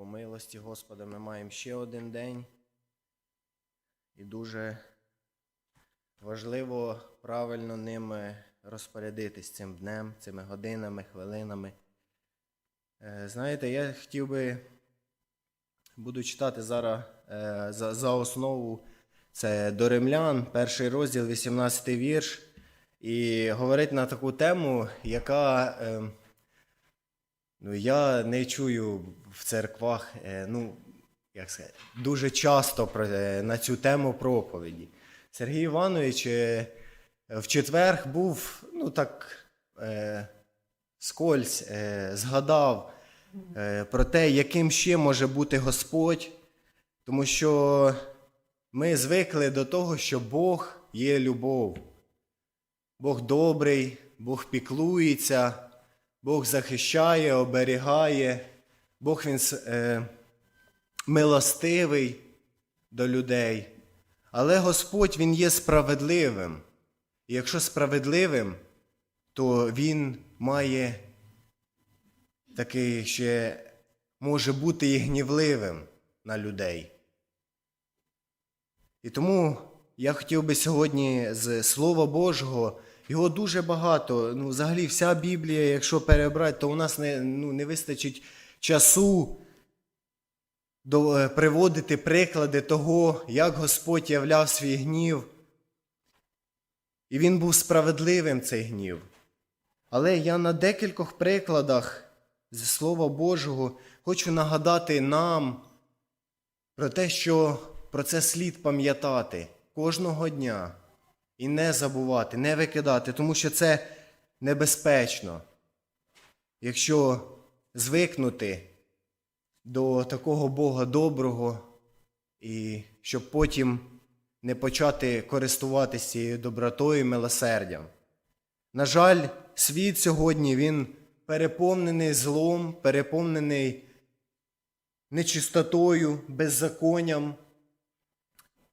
по милості Господа ми маємо ще один день. І дуже важливо правильно ним розпорядитись цим днем, цими годинами, хвилинами. Е, Знаєте, я хотів би, буду читати зараз е, за, за основу. Це до римлян, перший розділ, 18 вірш. І говорить на таку тему, яка е, ну, я не чую в церквах, е, ну, як сказати, дуже часто е, на цю тему проповіді. Сергій Іванович е, в четверг був, ну так, скользь, згадав про те, яким ще може бути Господь, тому що ми звикли до того, що Бог є любов. Бог добрий, Бог піклується, Бог захищає, оберігає, Бог він е, милостивий до людей. Але Господь Він є справедливим. І якщо справедливим, то Він має такий ще може бути і гнівливим на людей. І тому я хотів би сьогодні з Слова Божого, його дуже багато. Ну, взагалі, вся Біблія, якщо перебрати, то у нас не, ну, не вистачить часу до, е, приводити приклади того, як Господь являв свій гнів. І він був справедливим цей гнів. Але я на декількох прикладах зі Слова Божого хочу нагадати нам про те, що про це слід пам'ятати кожного дня і не забувати, не викидати, тому що це небезпечно. Якщо звикнути до такого Бога доброго, і щоб потім не почати користуватися цією добротою і милосердям. На жаль, світ сьогодні він переповнений злом, переповнений нечистотою, беззаконням.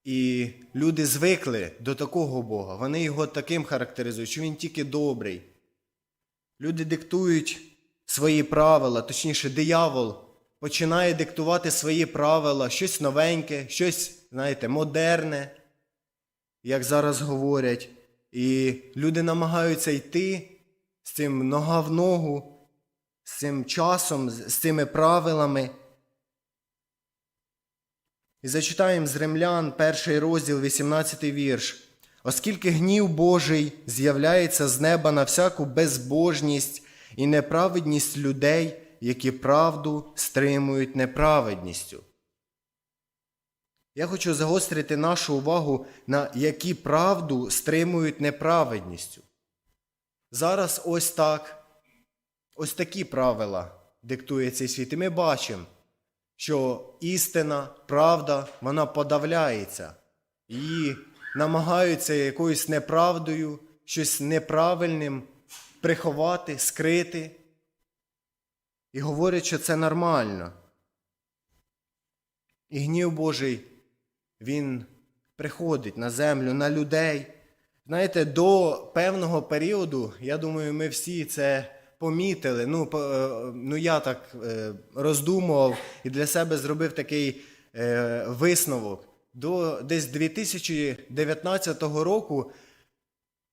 І люди звикли до такого Бога. Вони його таким характеризують, що він тільки добрий. Люди диктують свої правила, точніше, диявол починає диктувати свої правила, щось новеньке, щось, знаєте, модерне, як зараз говорять. І люди намагаються йти з цим нога в ногу, з цим часом, з цими правилами. І зачитаємо з римлян перший розділ, 18 вірш. Оскільки гнів Божий з'являється з неба на всяку безбожність і неправедність людей, які правду стримують неправедністю. Я хочу загострити нашу увагу на які правду стримують неправедністю. Зараз ось так, ось такі правила диктує цей світ. І ми бачимо, що істина, правда, вона подавляється. Її намагаються якоюсь неправдою, щось неправильним приховати, скрити. І говорять, що це нормально. І гнів Божий, він приходить на землю, на людей. Знаєте, до певного періоду, я думаю, ми всі це помітили. Ну, е, ну я так е, роздумував і для себе зробив такий е, висновок. До десь 2019 року,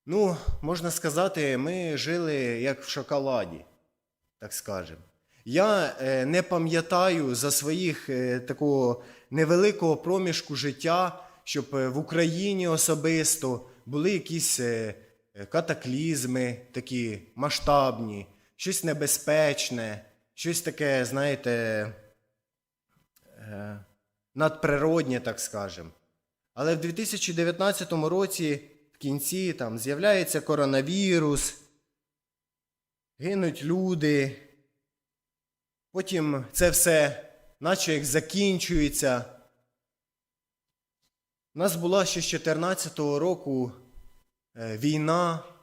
ну, можна сказати, ми жили як в шоколаді, так скажемо. Я не пам'ятаю за своїх такого невеликого проміжку життя, щоб в Україні особисто були якісь катаклізми такі масштабні, щось небезпечне, щось таке, знаєте, е, надприроднє, так скажемо. Але в 2019 році в кінці там з'являється коронавірус, гинуть люди. Потім це все, наче як закінчується. У нас була ще з 2014 року е, війна,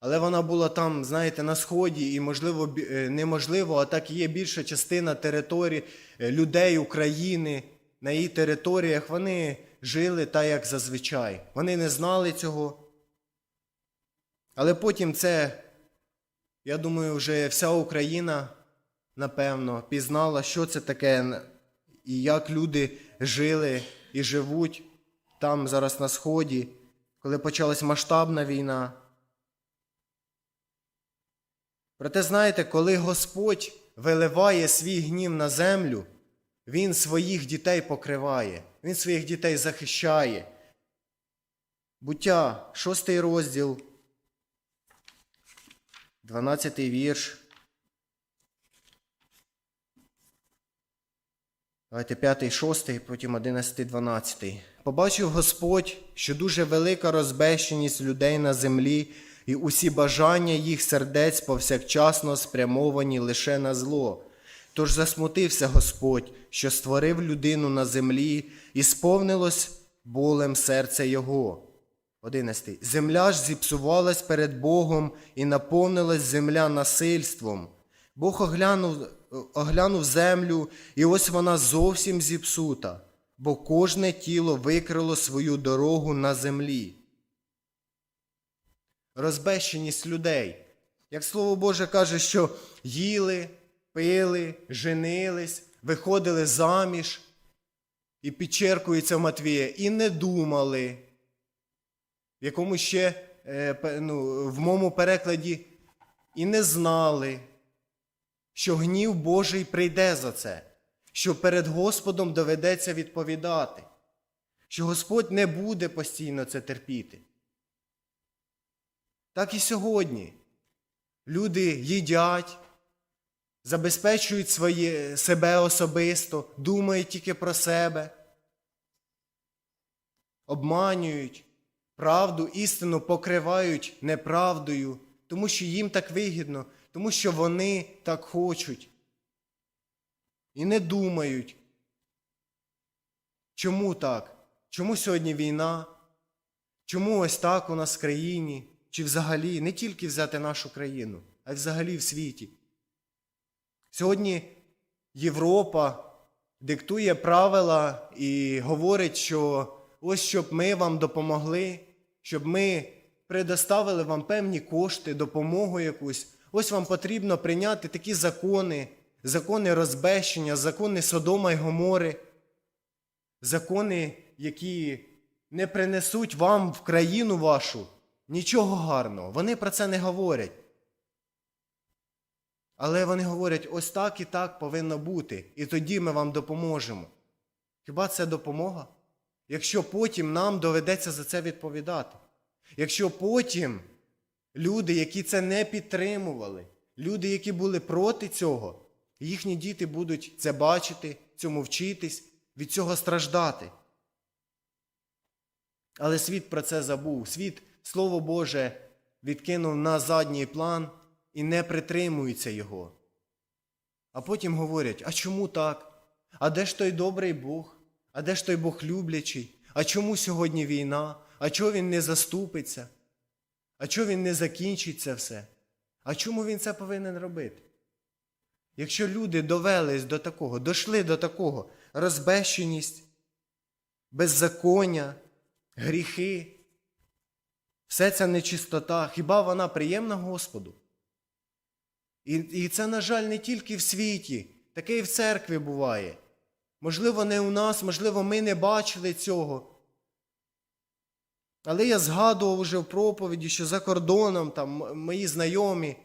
але вона була там, знаєте, на сході, і можливо, е, неможливо, а так є більша частина території е, людей України на її територіях. Вони жили так, як зазвичай. Вони не знали цього. Але потім це, я думаю, вже вся Україна напевно, пізнала, що це таке, і як люди жили і живуть там зараз на Сході, коли почалась масштабна війна. Проте, знаєте, коли Господь виливає свій гнів на землю, Він своїх дітей покриває, Він своїх дітей захищає. Буття, шостий розділ, 12 вірш. Давайте п'ятий, шостий, потім одинадцятий, дванадцятий. Побачив Господь, що дуже велика розбещеність людей на землі, і усі бажання їх сердець повсякчасно спрямовані лише на зло. Тож засмутився Господь, що створив людину на землі, і сповнилось болем серце його. 11. Земля ж зіпсувалась перед Богом і наповнилась земля насильством. Бог оглянув, оглянув землю, і ось вона зовсім зіпсута, бо кожне тіло викрило свою дорогу на землі. Розбещеність людей. Як Слово Боже каже, що їли, пили, женились, виходили заміж, і підчеркується в Матвія, і не думали в якому ще е, ну, в моєму перекладі і не знали, що гнів Божий прийде за це, що перед Господом доведеться відповідати, що Господь не буде постійно це терпіти. Так і сьогодні люди їдять, забезпечують своє, себе особисто, думають тільки про себе, обманюють, правду, істину покривають неправдою, тому що їм так вигідно, тому що вони так хочуть. І не думають. Чому так? Чому сьогодні війна? Чому ось так у нас в країні? Чи взагалі не тільки взяти нашу країну, а й взагалі в світі? Сьогодні Європа диктує правила і говорить, що ось щоб ми вам допомогли, щоб ми предоставили вам певні кошти, допомогу якусь. Ось вам потрібно прийняти такі закони, закони розбещення, закони Содома й Гомори, закони, які не принесуть вам в країну вашу нічого гарного. Вони про це не говорять. Але вони говорять, ось так і так повинно бути, і тоді ми вам допоможемо. Хіба це допомога? Якщо потім нам доведеться за це відповідати. Якщо потім люди, які це не підтримували, люди, які були проти цього, їхні діти будуть це бачити, цьому вчитись, від цього страждати. Але світ про це забув. Світ, Слово Боже, відкинув на задній план і не притримується його. А потім говорять: а чому так? А де ж той добрий Бог? А де ж той Бог люблячий? А чому сьогодні війна? А чого він не заступиться? А чого він не закінчить це все? А чому він це повинен робити? Якщо люди довелись до такого, дошли до такого розбещеність, беззаконня, гріхи, все це нечистота, хіба вона приємна Господу? І, і це, на жаль, не тільки в світі, таке і в церкві буває. Можливо, не у нас, можливо, ми не бачили цього. Але я згадував вже в проповіді, що за кордоном там мої знайомі,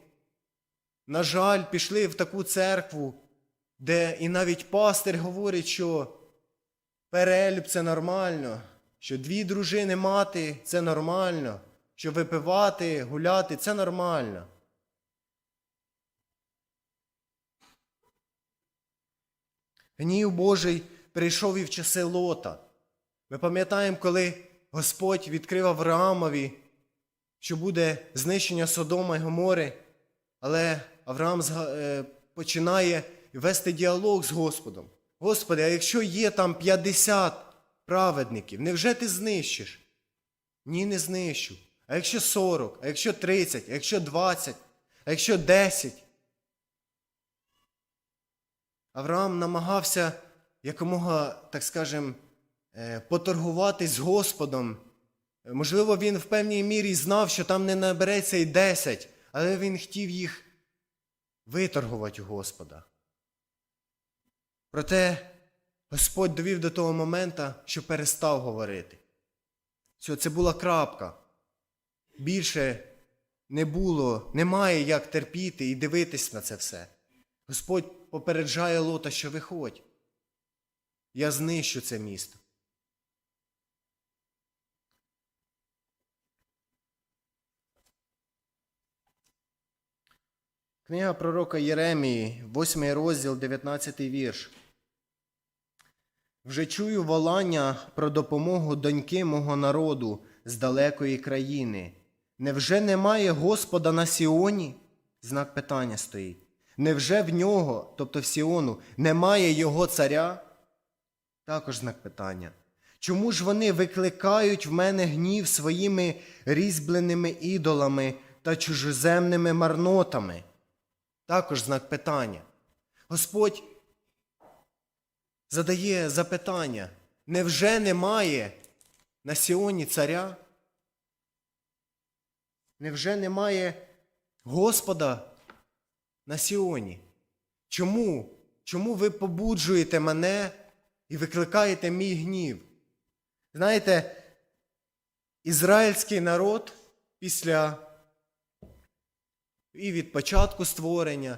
на жаль, пішли в таку церкву, де і навіть пастир говорить, що перелюб це нормально, що дві дружини мати це нормально, що випивати, гуляти це нормально. Гнів Божий прийшов і в часи Лота. Ми пам'ятаємо, коли Господь відкрив Авраамові, що буде знищення Содома й Гомори, але Авраам е, починає вести діалог з Господом. Господи, а якщо є там 50 праведників, невже ти знищиш? Ні, не знищу. А якщо 40, а якщо 30, а якщо 20, а якщо 10? Авраам намагався якомога, так скажем, е, поторгуватись з Господом. Можливо, він в певній мірі знав, що там не набереться й 10, але він хотів їх виторгувати у Господа. Проте Господь довів до того моменту, що перестав говорити. Все, це була крапка. Більше не було, немає як терпіти і дивитись на це все. Господь попереджає Лота, що виходь. Я знищу це місто. Книга пророка Єремії, 8 розділ, 19 вірш. Вже чую волання про допомогу доньки мого народу з далекої країни. Невже немає Господа на Сіоні? Знак питання стоїть. Невже в нього, тобто в Сіону, немає його царя? Також знак питання. Чому ж вони викликають в мене гнів своїми різьбленими ідолами та чужоземними марнотами? Також знак питання. Господь задає запитання, невже немає на Сіоні царя? Невже немає Господа на Сіоні? Чому? Чому ви побуджуєте мене і викликаєте мій гнів? Знаєте, ізраїльський народ після і від початку створення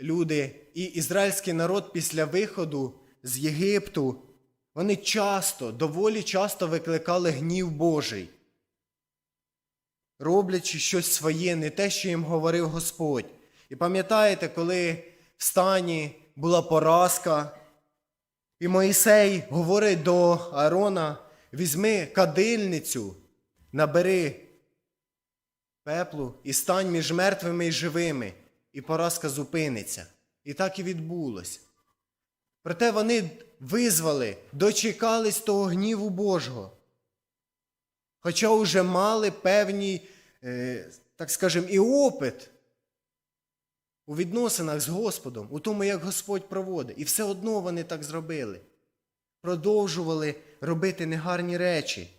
люди, і ізраїльський народ після виходу з Єгипту, вони часто, доволі часто викликали гнів Божий, роблячи щось своє, не те, що їм говорив Господь. І пам'ятаєте, коли в стані була поразка, і Моїсей говорить до Аарона: візьми кадильницю, набери пеплу і стань між мертвими і живими, і поразка зупиниться. І так і відбулося. Проте вони визвали, дочекались того гніву Божого. Хоча вже мали певний, е, так скажемо, і опит у відносинах з Господом, у тому, як Господь проводить. І все одно вони так зробили. Продовжували робити негарні речі.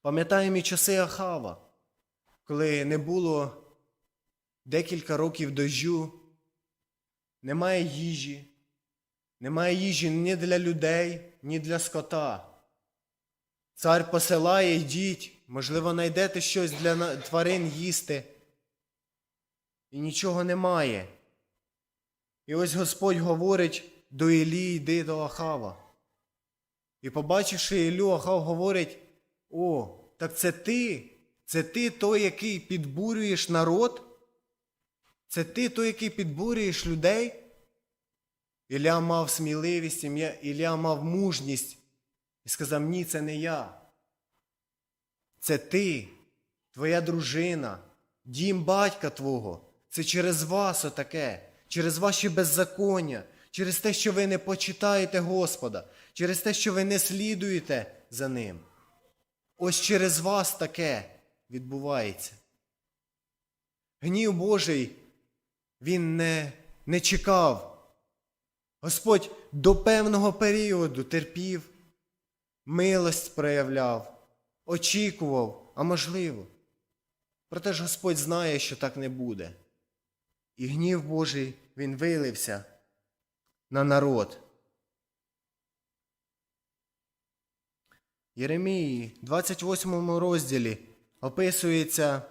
Пам'ятаємо і часи Ахава, коли не було декілька років дождю, немає їжі, немає їжі ні для людей, ні для скота. Цар посилає, йдіть, можливо, знайдете щось для тварин їсти. І нічого немає. І ось Господь говорить до Іллі, йди до Ахава. І побачивши Іллю, Ахав говорить: О, так це ти, це ти той, який підбурюєш народ? Це ти той, який підбурюєш людей? Ілля мав сміливість, Ілля мав мужність і сказав: Ні, це не я. Це ти, твоя дружина, дім батька твого. Це через вас отаке, через ваші беззаконня, через те, що ви не почитаєте Господа, через те, що ви не слідуєте за Ним. Ось через вас таке відбувається. Гнів Божий, він не, не чекав. Господь до певного періоду терпів, милость проявляв, очікував, а можливо. Проте ж Господь знає, що так не буде. І гнів Божий він вилився на народ. Єремії, 28 розділі описується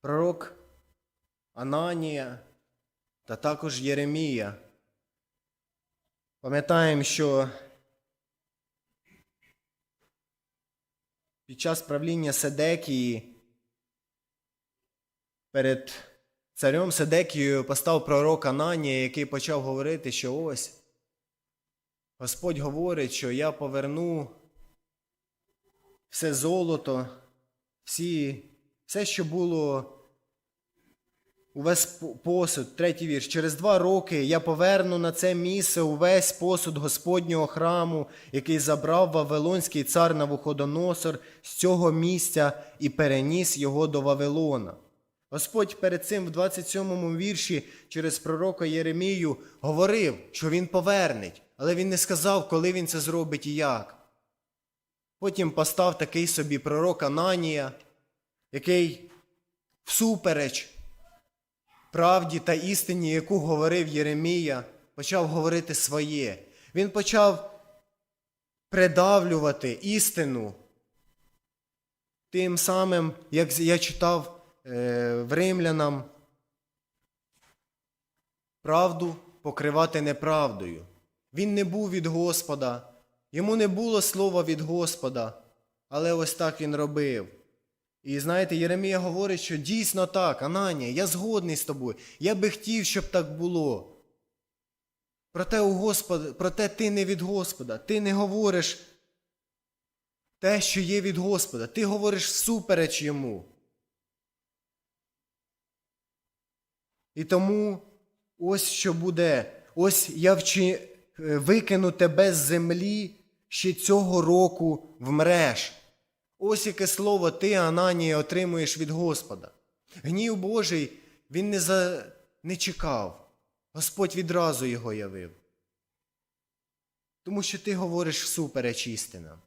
пророк Ананія та також Єремія. Пам'ятаємо, що під час правління Седекії перед царем Седекією постав пророк Ананія, який почав говорити, що ось Господь говорить, що я поверну все золото, всі, все, що було увесь посуд, третій вірш. Через два роки я поверну на це місце увесь посуд Господнього храму, який забрав Вавилонський цар Навуходоносор з цього місця і переніс його до Вавилона. Господь перед цим в 27 вірші через пророка Єремію говорив, що він повернеть, але він не сказав, коли він це зробить і як. Потім постав такий собі пророк Ананія, який всупереч правді та істині, яку говорив Єремія, почав говорити своє. Він почав придавлювати істину. Тим самим, як я читав е, в римлянам, правду покривати неправдою. Він не був від Господа, йому не було слова від Господа, але ось так він робив. І знаєте, Єремія говорить, що дійсно так, Ананія, я згодний з тобою. Я би хотів, щоб так було. Проте, у Господа, проте ти не від Господа, ти не говориш те, що є від Господа, ти говориш всупереч йому. І тому ось що буде. Ось я вчи, е, викину тебе з землі ще цього року вмреш. Ось яке слово ти, Ананія, отримуєш від Господа. Гнів Божий він не, за... не чекав. Господь відразу його явив. Тому що ти говориш всупереч істинам.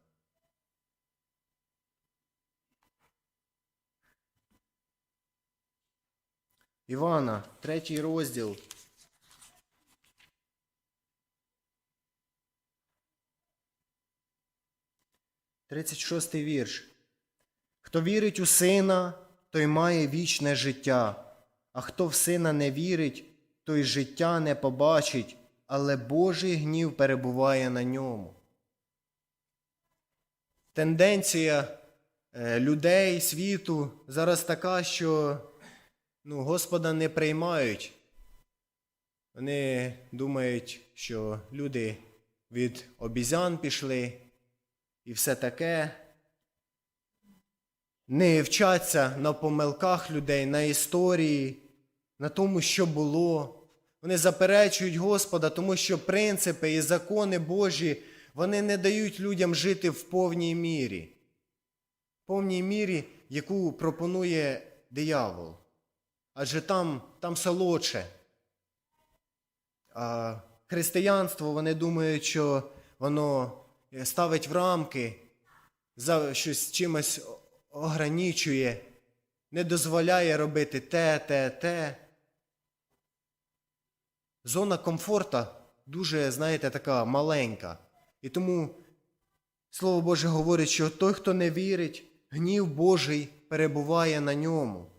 Івана, третій розділ. Тридцять шостий вірш. Хто вірить у сина, той має вічне життя, а хто в сина не вірить, той життя не побачить, але Божий гнів перебуває на ньому. Тенденція е, людей, світу зараз така, що ну, Господа не приймають. Вони думають, що люди від обізян пішли і все таке. Не вчаться на помилках людей, на історії, на тому, що було. Вони заперечують Господа, тому що принципи і закони Божі вони не дають людям жити в повній мірі, в повній мірі, яку пропонує диявол. Адже там, там солодше. А християнство, вони думають, що воно ставить в рамки, за щось чимось ограничує, не дозволяє робити те, те, те. Зона комфорта дуже, знаєте, така маленька. І тому Слово Боже говорить, що той, хто не вірить, гнів Божий перебуває на ньому.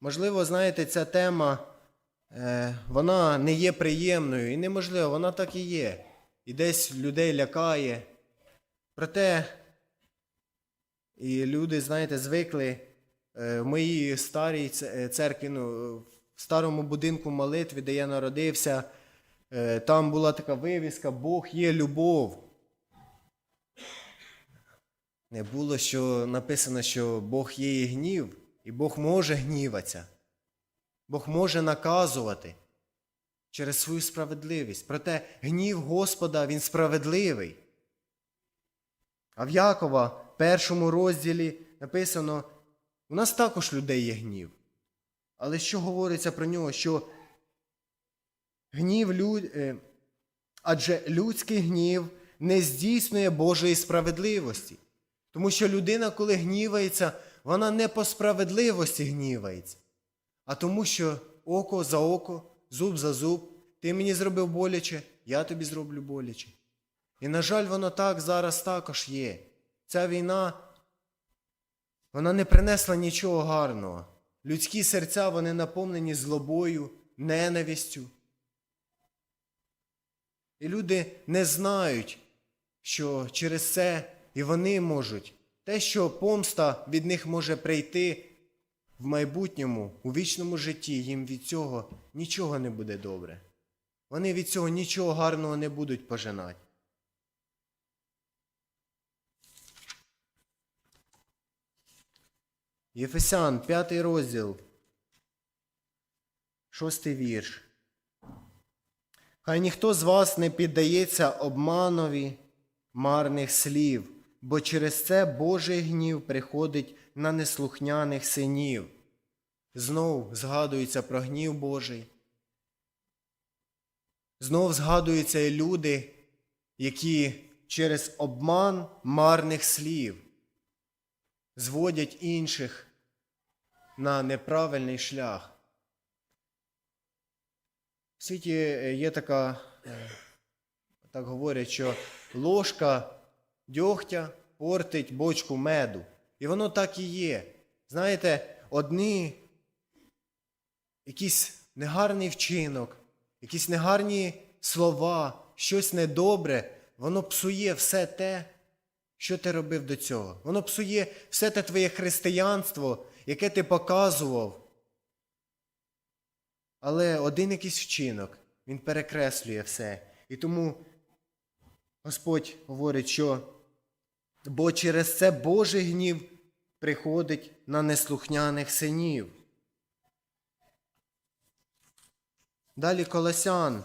Можливо, знаєте, ця тема, е, вона не є приємною і неможливо, вона так і є. І десь людей лякає. Проте і люди, знаєте, звикли е, в моїй старій е, церкві, ну, в старому будинку молитви, де я народився, е, там була така вивіска Бог є любов. Не було що написано, що Бог є і гнів, і Бог може гніватися. Бог може наказувати через свою справедливість. Проте гнів Господа він справедливий. А в Якова, першому розділі написано: у нас також людей є гнів. Але що говориться про нього? Що гнів люд... е, адже людський гнів не здійснює Божої справедливості. Тому що людина, коли гнівається, вона не по справедливості гнівається, а тому, що око за око, зуб за зуб, ти мені зробив боляче, я тобі зроблю боляче. І, на жаль, воно так зараз також є. Ця війна, вона не принесла нічого гарного. Людські серця вони наповнені злобою, ненавистю. І люди не знають, що через це і вони можуть. Те, що помста від них може прийти в майбутньому, у вічному житті, їм від цього нічого не буде добре. Вони від цього нічого гарного не будуть пожинати. Єфесян, п'ятий розділ, шостий вірш. Хай ніхто з вас не піддається обманові марних слів, бо через це Божий гнів приходить на неслухняних синів. Знов згадується про гнів Божий. Знов згадуються і люди, які через обман марних слів зводять інших на неправильний шлях. В світі є така, е, так говорять, що ложка дьогтя портить бочку меду. І воно так і є. Знаєте, одні якийсь негарний вчинок, якісь негарні слова, щось недобре, воно псує все те, що ти робив до цього. Воно псує все те твоє християнство, яке ти показував. Але один якийсь вчинок, він перекреслює все. І тому Господь говорить, що бо через це Божий гнів приходить на неслухняних синів. Далі Колосян,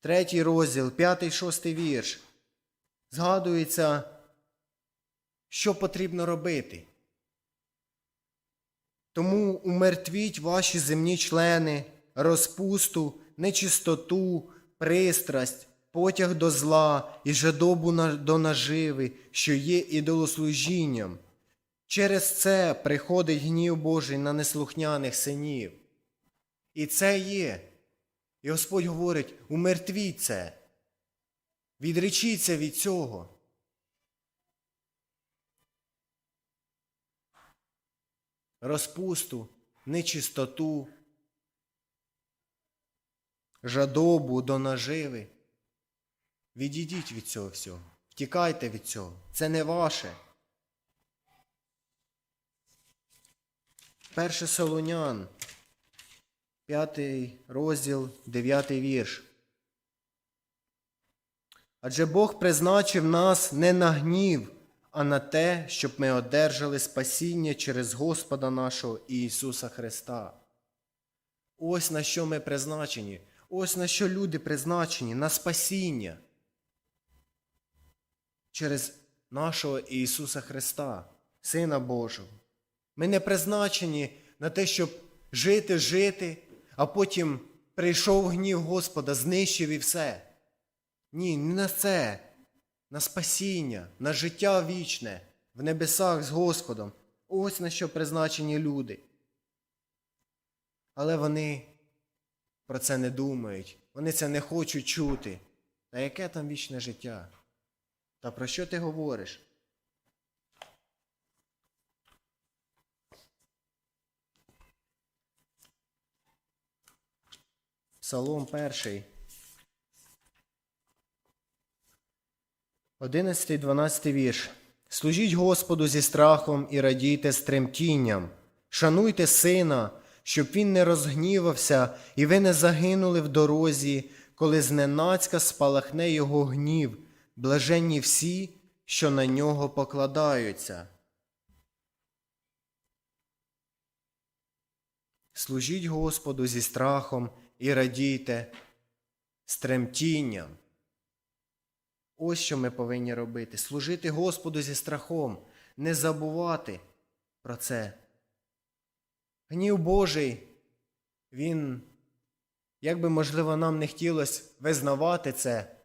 третій розділ, п'ятий, шостий вірш. Згадується, що потрібно робити. Тому умертвіть ваші земні члени, розпусту, нечистоту, пристрасть, потяг до зла і жадобу до наживи, що є ідолослужінням. Через це приходить гнів Божий на неслухняних синів. І це є. І Господь говорить: умертвіть це, відречіться від цього. Розпусту, нечистоту, жадобу до наживи. Відійдіть від цього всього. Втікайте від цього. Це не ваше. Перше Солонян, п'ятий розділ, дев'ятий вірш. Адже Бог призначив нас не на гнів, а на те, щоб ми одержали спасіння через Господа нашого Ісуса Христа. Ось на що ми призначені, ось на що люди призначені, на спасіння через нашого Ісуса Христа, Сина Божого. Ми не призначені на те, щоб жити, жити, а потім прийшов гнів Господа, знищив і все. Ні, не на це, на спасіння, на життя вічне, в небесах з Господом. Ось на що призначені люди. Але вони про це не думають, вони це не хочуть чути. Та яке там вічне життя? Та про що ти говориш? Псалом перший. 11-12 вірш. Служіть Господу зі страхом і радійте з тремтінням. Шануйте сина, щоб він не розгнівався, і ви не загинули в дорозі, коли зненацька спалахне його гнів, блаженні всі, що на нього покладаються. Служіть Господу зі страхом і радійте з тремтінням. Ось що ми повинні робити: служити Господу зі страхом, не забувати про це. Гнів Божий, він, як би, можливо, нам не хотілося визнавати це,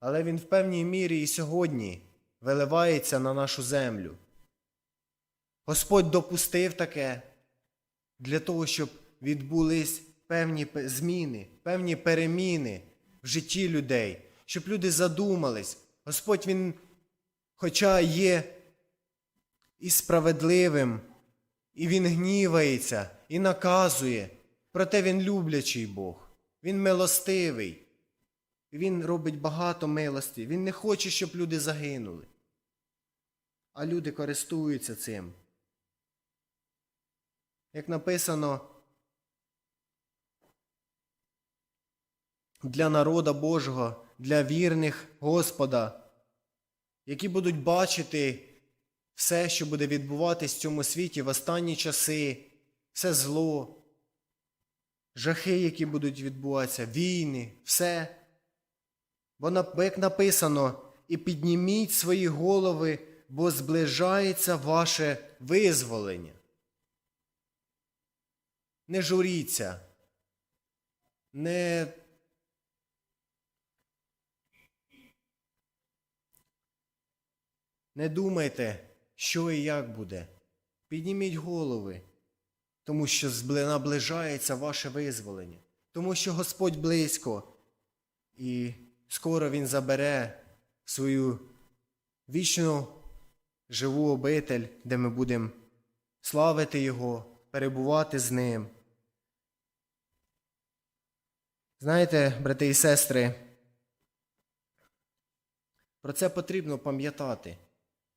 але він в певній мірі і сьогодні виливається на нашу землю. Господь допустив таке для того, щоб відбулись певні зміни, певні переміни в житті людей, щоб люди задумались. Господь Він, хоча є і справедливим, і Він гнівається, і наказує, проте Він люблячий Бог, Він милостивий. Він робить багато милості. Він не хоче, щоб люди загинули. А люди користуються цим. Як написано, для народа Божого, для вірних Господа, які будуть бачити все, що буде відбуватись в цьому світі в останні часи, все зло, жахи, які будуть відбуватися, війни, все. Бо як написано, і підніміть свої голови, бо зближається ваше визволення. Не журіться, не Не думайте, що і як буде. Підніміть голови, тому що наближається ваше визволення, тому що Господь близько, і скоро Він забере свою вічну живу обитель, де ми будемо славити Його, перебувати з Ним. Знаєте, брати і сестри, про це потрібно пам'ятати.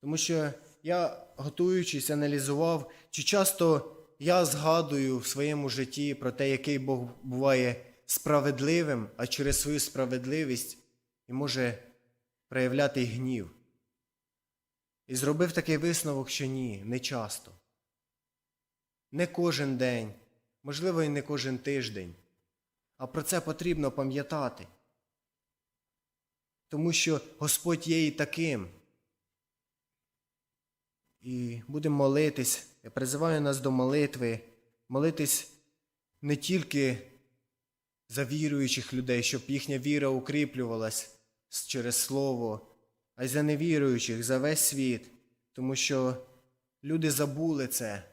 Тому що я, готуючись, аналізував, чи часто я згадую в своєму житті про те, який Бог буває справедливим, а через свою справедливість і може проявляти гнів. І зробив такий висновок, що ні, не часто. Не кожен день, можливо, і не кожен тиждень. А про це потрібно пам'ятати. Тому що Господь є і таким. І будемо молитись. Я призиваю нас до молитви, молитись не тільки за віруючих людей, щоб їхня віра укріплювалась через Слово, а й за невіруючих, за весь світ. Тому що люди забули це.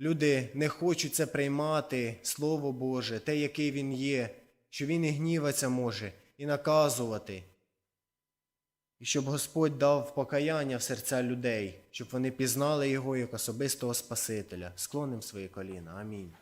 Люди не хочуть це приймати, Слово Боже, те, який Він є, що Він і гніватися може, і наказувати. І щоб Господь дав покаяння в серця людей, щоб вони пізнали Його як особистого Спасителя. Склоним свої коліна. Амінь.